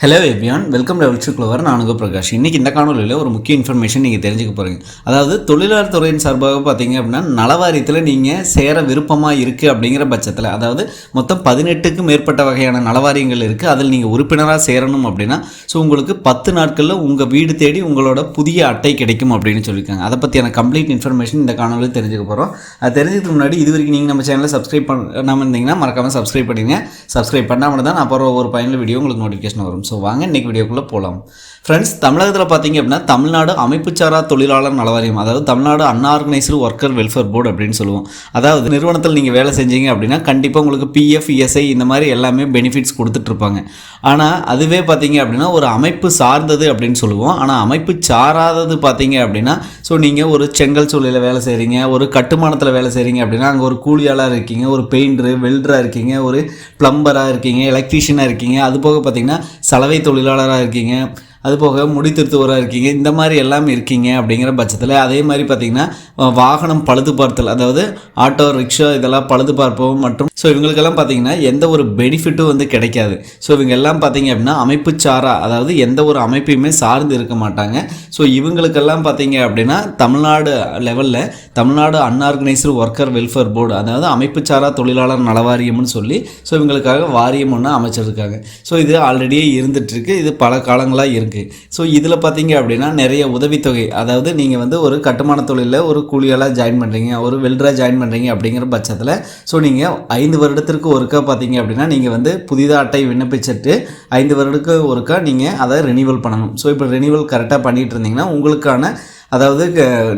Hello everyone welcome level to clover நான் பிரகாஷ். இன்றைக்கி இந்த காணொலியில் ஒரு முக்கிய இன்ஃபர்மேஷன் நீங்கள் தெரிஞ்சுக்க போகிறீங்க அதாவது தொழிலாளர் துறையின் சார்பாக பார்த்தீங்க அப்படின்னா நலவாரியத்தில் நீங்கள் சேர விருப்பமாக இருக்குது அப்படிங்கிற பட்சத்தில் அதாவது மொத்தம் பதினெட்டுக்கும் மேற்பட்ட வகையான நலவாரியங்கள் இருக்குது அதில் நீங்கள் உறுப்பினராக சேரணும் அப்படின்னா ஸோ உங்களுக்கு பத்து நாட்களில் உங்கள் வீடு தேடி உங்களோட புதிய அட்டை கிடைக்கும் அப்படின்னு சொல்லியிருக்காங்க. அதை பற்றியான கம்ப்ளீட் இன்ஃபர்மேஷன் இந்த காணொலியில் தெரிஞ்சுக்க போகிறோம் அது தெரிஞ்சதுக்கு முன்னாடி இது வரைக்கும் நீங்கள் நம்ம சேனலில் சப்ஸ்கிரைப் பண்ணாமல் இருந்தீங்கன்னா மறக்காமல் சப்ஸ்கிரைப் பண்ணிங்க சப்ஸ்கிரைப் பண்ணாமல் தான் அப்புறம் ஒரு பயனுள்ள வீடியோ உங்களுக்கு நோட்டிஃபிகேஷன் வரும். ஸோ வாங்க இன்றைக்கி வீடியோக்குள்ளே போகலாம் ஃப்ரெண்ட்ஸ் தமிழகத்தில் பார்த்தீங்க அப்படின்னா தமிழ்நாடு அமைப்புச்சாரா தொழிலாளர் நலவாரியம் அதாவது Tamil Nadu unorganised worker welfare board அப்படின்னு சொல்லுவோம். அதாவது நிறுவனத்தில் நீங்கள் வேலை செஞ்சீங்க அப்படின்னா கண்டிப்பாக உங்களுக்கு பிஎஃப் இஎஸ்ஐ இந்த மாதிரி எல்லாமே பெனிஃபிட்ஸ் கொடுத்துட்ருப்பாங்க ஆனால் அதுவே பார்த்தீங்க அப்படின்னா ஒரு அமைப்பு சார்ந்தது அப்படின்னு சொல்லுவோம். ஆனால் அமைப்பு சாராதது பார்த்தீங்க அப்படின்னா ஸோ நீங்கள் ஒரு செங்கல் சூழலில் வேலை செய்கிறீங்க ஒரு கட்டுமானத்தில் வேலை செய்கிறீங்க அப்படின்னா அங்கே ஒரு கூலியாளாக இருக்கீங்க ஒரு பெயிண்டரு வெல்டராக இருக்கீங்க ஒரு ப்ளம்பராக இருக்கீங்க எலக்ட்ரீஷியனாக இருக்கீங்க. அது போக பார்த்தீங்கன்னா சலவை தொழிலாளராக இருக்கீங்க. அது போக முடி திருத்துவராக இருக்கீங்க இந்த மாதிரி எல்லாம் இருக்கீங்க அப்படிங்கிற பட்சத்தில் அதே மாதிரி பார்த்தீங்கன்னா வாகனம் பழுது பார்த்தல் அதாவது ஆட்டோ ரிக்ஷா இதெல்லாம் பழுது பார்ப்போம் மற்றும் ஸோ இவங்களுக்கெல்லாம் பார்த்தீங்கன்னா எந்த ஒரு பெனிஃபிட்டும் வந்து கிடைக்காது. ஸோ இவங்க எல்லாம் பார்த்தீங்க அப்படின்னா அமைப்பு சாரா அதாவது எந்த ஒரு அமைப்பையுமே சார்ந்து இருக்க மாட்டாங்க. ஸோ இவங்களுக்கெல்லாம் பார்த்தீங்க அப்படின்னா தமிழ்நாடு லெவலில் Tamil Nadu unorganised worker welfare board அதாவது அமைப்பு சாரா தொழிலாளர் நலவாரியம்னு சொல்லி ஸோ இவங்களுக்காக வாரியம் ஒன்று அமைச்சிருக்காங்க. ஸோ இது ஆல்ரெடியே இருந்துகிட்ருக்கு இது பல காலங்களாக இருக்குது ஸோ இதில் பார்த்தீங்க அப்படின்னா நிறைய உதவித்தொகை. அதாவது நீங்கள் வந்து ஒரு கட்டுமான தொழிலில் ஒரு கூலியாளாக ஜாயின் பண்ணுறீங்க ஒரு வெல்டராக ஜாயின் பண்ணுறீங்க அப்படிங்கிற பட்சத்தில் ஸோ நீங்கள் ஐந்து வருடத்திற்கு ஒருக்கா பார்த்தீங்க அப்படின்னா நீங்கள் வந்து புதிதாக அட்டை விண்ணப்பிச்சிட்டு ஐந்து வருடத்துக்கு ஒருக்கா நீங்கள் அதை ரினியூவல் பண்ணணும். ஸோ இப்போ ரினியூவல் கரெக்டாக பண்ணிகிட்டு இருந்தீங்கன்னா உங்களுக்கான அதாவது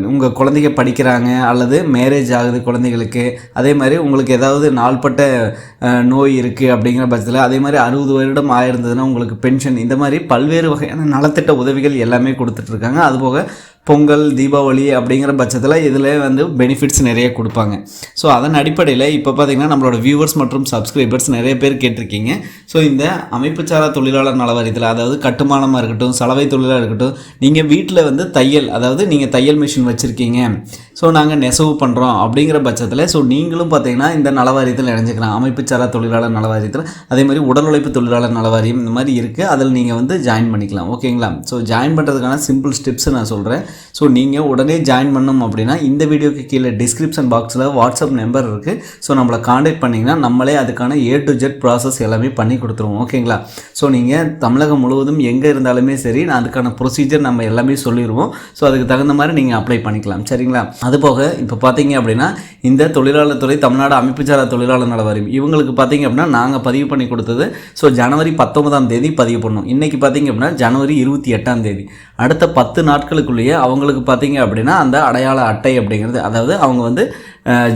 உங்கள் குழந்தைங்க படிக்கிறாங்க அல்லது மேரேஜ் ஆகுது குழந்தைகளுக்கு அதே மாதிரி உங்களுக்கு ஏதாவது நாள்பட்ட நோய் இருக்குது அப்படிங்கிற பட்சத்தில் அதே மாதிரி அறுபது வருடம் ஆயிருந்ததுன்னா உங்களுக்கு பென்ஷன் இந்த மாதிரி பல்வேறு வகையான நலத்திட்ட உதவிகள் எல்லாமே கொடுத்துட்ருக்காங்க அதுபோக பொங்கல் தீபாவளி அப்படிங்கிற பட்சத்தில் இதில் வந்து பெனிஃபிட்ஸ் நிறைய கொடுப்பாங்க. ஸோ அதன் அடிப்படையில் இப்போ பார்த்தீங்கன்னா நம்மளோட வியூவர்ஸ் மற்றும் சப்ஸ்கிரைபர்ஸ் நிறைய பேர் கேட்டிருக்கீங்க. ஸோ இந்த அமைப்புச்சாரா தொழிலாளர் நலவாரியத்தில் அதாவது கட்டுமானமாக இருக்கட்டும் சலவை தொழிலாக இருக்கட்டும் நீங்கள் வீட்டில் வந்து தையல் அதாவது நீங்கள் தையல் மிஷின் வச்சுருக்கீங்க. ஸோ நாங்கள் நெசவு பண்ணுறோம் அப்படிங்கிற பட்சத்தில் ஸோ நீங்களும் பார்த்தீங்கன்னா இந்த நலவாரியத்தில் இணைஞ்சிக்கலாம். அமைப்புச்சாரா தொழிலாளர் நலவாரியத்தில் அதே மாதிரி உடல் உழைப்பு தொழிலாளர் நலவாரியம் இந்த மாதிரி இருக்குது அதில் நீங்கள் வந்து ஜாயின் பண்ணிக்கலாம். ஓகேங்களா ஸோ ஜாயின் பண்ணுறதுக்கான சிம்பிள் ஸ்டெப்ஸ் நான் சொல்கிறேன் ஸோ நீங்கள் உடனே ஜாயின் பண்ணணும் அப்படின்னா இந்த வீடியோக்கு கீழே டிஸ்கிரிப்ஷன் பாக்ஸில் வாட்ஸ்அப் நம்பர் இருக்குது ஸோ நம்மளை காண்டாக்ட் பண்ணிங்கன்னா நம்மளே அதுக்கான ஏ டு ஜெட் ப்ராசஸ் எல்லாமே பண்ணி கொடுத்துருவோம். ஓகேங்களா ஸோ நீங்கள் தமிழகம் முழுவதும் எங்கே இருந்தாலுமே சரி நான் அதுக்கான ப்ரொசீஜர் நம்ம எல்லாமே சொல்லிடுவோம். ஸோ அதுக்கு தகுந்த மாதிரி நீங்கள் அப்ளை பண்ணிக்கலாம். சரிங்களா? அதுபோக இப்போ பார்த்தீங்க அப்படின்னா இந்த தொழிலாளர் துறை தமிழ்நாடு அமைப்புச்சாரா தொழிலாளர் நல வாரியம் இவங்களுக்கு பார்த்தீங்க அப்படின்னா நாங்கள் பதிவு பண்ணி கொடுத்தது. ஸோ ஜனவரி பத்தொன்பதாம் தேதி பதிவு பண்ணோம். இன்றைக்கி பார்த்தீங்க அப்படின்னா ஜனவரி இருபத்தி எட்டாம் தேதி. அடுத்த பத்து நாட்களுக்குள்ளேயே அவங்களுக்கு பார்த்தீங்க அப்படின்னா அந்த அடையாள அட்டை அப்படிங்கிறது அதாவது அவங்க வந்து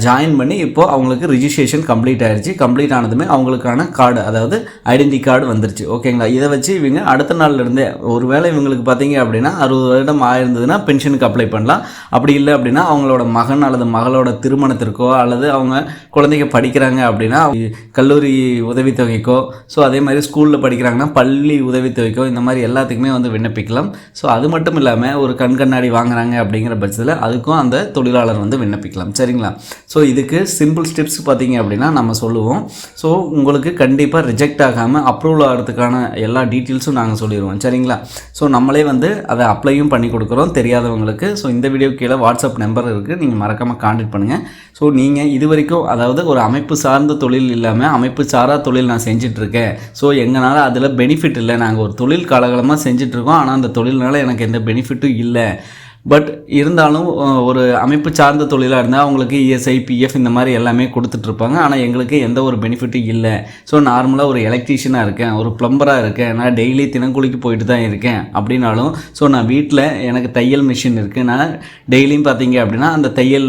ஜாயின் பண்ணி இப்போது அவங்களுக்கு ரிஜிஸ்ட்ரேஷன் கம்ப்ளீட் ஆயிருச்சு. கம்ப்ளீட் ஆனதுமே அவங்களுக்கான கார்டு அதாவது ஐடென்டி கார்டு வந்துருச்சு. ஓகேங்களா இதை வச்சு இவங்க அடுத்த நாள்லேருந்தே ஒருவேளை இவங்களுக்கு பார்த்தீங்க அப்படின்னா அறுபது வருடம் ஆயிருந்ததுன்னா பென்ஷனுக்கு அப்ளை பண்ணலாம். அப்படி இல்லை அப்படின்னா அவங்களோட மகன் அல்லது மகளோட திருமணத்திற்கோ அல்லது அவங்க குழந்தைங்க படிக்கிறாங்க அப்படின்னா கல்லூரி உதவித்தொகைக்கோ ஸோ அதே மாதிரி ஸ்கூலில் படிக்கிறாங்கன்னா பள்ளி உதவித்தொகைக்கோ இந்த மாதிரி எல்லாத்துக்குமே வந்து விண்ணப்பிக்கலாம். ஸோ அது மட்டும் இல்லாமல் ஒரு கண் கண்ணாடி வாங்குறாங்க அப்படிங்கிற பட்சத்தில் அதுக்கும் அந்த தொழிலாளர் வந்து விண்ணப்பிக்கலாம். சரிங்களா? ஸோ இதுக்கு சிம்பிள் ஸ்டெப்ஸ் பார்த்தீங்க அப்படின்னா நம்ம சொல்லுவோம். ஸோ உங்களுக்கு கண்டிப்பாக ரிஜெக்ட் ஆகாமல் அப்ரூவல் ஆகிறதுக்கான எல்லா டீட்டெயில்ஸும் நாங்கள் சொல்லிடுவோம். சரிங்களா? ஸோ நம்மளே வந்து அதை அப்ளையும் பண்ணி கொடுக்குறோம் தெரியாதவங்களுக்கு. ஸோ இந்த வீடியோ கீழே வாட்ஸ்அப் நம்பர் இருக்குது நீங்கள் மறக்காமல் காண்டாக்ட் பண்ணுங்கள் ஸோ நீங்கள் இது வரைக்கும் அதாவது ஒரு அமைப்பு சார்ந்த தொழில் இல்லாமல் அமைப்பு சாரா தொழில் நான் செஞ்சிட்ருக்கேன். ஸோ எங்களால் அதில் பெனிஃபிட் இல்லை. நாங்கள் ஒரு தொழில் காலகாலமாக செஞ்சிட்ருக்கோம். ஆனால் அந்த தொழில்னால எனக்கு எந்த பெனிஃபிட்டும் இல்லை. பட் இருந்தாலும் ஒரு அமைப்பு சார்ந்த தொழிலாக இருந்தால் அவங்களுக்கு இஎஸ்ஐ பிஎஃப் இந்த மாதிரி எல்லாமே கொடுத்துட்ருப்பாங்க ஆனால் எங்களுக்கு எந்த ஒரு பெனிஃபிட்டும் இல்லை. ஸோ நார்மலாக ஒரு எலக்ட்ரீஷியனாக இருக்கேன் ஒரு ப்ளம்பராக இருக்கேன் நான் டெய்லி தினக்கூலிக்கு போயிட்டு தான் இருக்கேன் அப்படின்னாலும் ஸோ நான் வீட்டில் எனக்கு தையல் மிஷின் இருக்குது நான் டெய்லியும் பார்த்தீங்க அப்படின்னா அந்த தையல்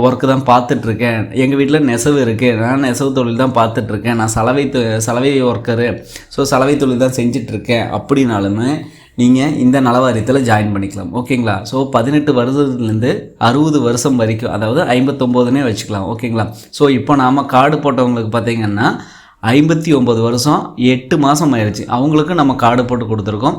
ஒர்க்கு தான் பார்த்துட்ருக்கேன் எங்கள் வீட்டில் நெசவு இருக்குது நான் நெசவு தொழில் தான் பார்த்துட்ருக்கேன் நான் சலவை தொ- சலவை ஒர்க்கரு ஸோ சலவை தொழில் தான் செஞ்சிட்ருக்கேன் அப்படின்னாலுமே நீங்கள் இந்த நலவாரியத்தில் ஜாயின் பண்ணிக்கலாம். ஓகேங்களா? ஸோ பதினெட்டு வருஷத்துலேருந்து அறுபது வருஷம் வரைக்கும் அதாவது ஐம்பத்தொம்போதுனே வச்சுக்கலாம். ஓகேங்களா? ஸோ இப்போ நாம் கார்டு போட்டவங்களுக்கு பார்த்தீங்கன்னா ஐம்பத்தி ஒம்பது வருஷம் எட்டு மாதம் ஆயிடுச்சு அவங்களுக்கு நம்ம கார்டு போட்டு கொடுத்துருக்கோம்.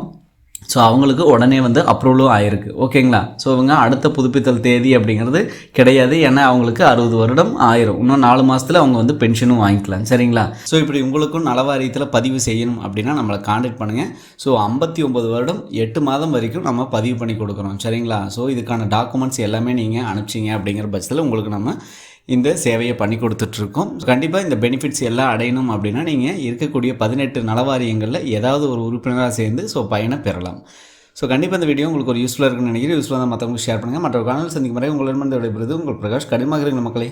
ஸோ அவங்களுக்கு உடனே வந்து அப்ரூவலும் ஆயிருக்கு. ஓகேங்களா ஸோ இவங்க அடுத்த புதுப்பித்தல் தேதி அப்படிங்கிறது கிடையாது. ஏன்னா அவங்களுக்கு அறுபது வருடம் ஆயிரும். இன்னும் நாலு மாதத்தில் அவங்க வந்து பென்ஷனும் வாங்கிக்கலாம். சரிங்களா? ஸோ இப்படி உங்களுக்கும் நலவாரியத்தில் பதிவு செய்யணும் அப்படின்னா நம்மளை காண்டாக்ட் பண்ணுங்கள் ஸோ ஐம்பத்தி ஒம்பது வருடம் எட்டு மாதம் வரைக்கும் நம்ம பதிவு பண்ணி கொடுக்குறோம் சரிங்களா? ஸோ இதுக்கான டாக்குமெண்ட்ஸ் எல்லாமே நீங்கள் அனுப்பிச்சிங்க அப்படிங்கிற பட்சத்தில் உங்களுக்கு நம்ம இந்த சேவையை பண்ணி கொடுத்துட்ருக்கோம். கண்டிப்பாக இந்த பெனிஃபிட்ஸ் எல்லாம் அடையணும் அப்படின்னா நீங்கள் இருக்கக்கூடிய பதினெட்டு நலவாரியங்களில் ஏதாவது ஒரு உறுப்பினராக சேர்ந்து ஸோ பயனை பெறலாம். ஸோ கண்டிப்பாக இந்த வீடியோ உங்களுக்கு ஒரு யூஸ்ஃபுல்லாக இருக்குன்னு நினைக்கிறேன். யூஸ்ஃபுல்லாக மற்றவங்களுக்கு ஷேர் பண்ணுங்கள் மற்ற காணல் சந்திக்கும் வரை உங்களிடமிருந்து விடைபெறுது உங்கள் பிரகாஷ். கடினமாக இருக்கிற மக்களே.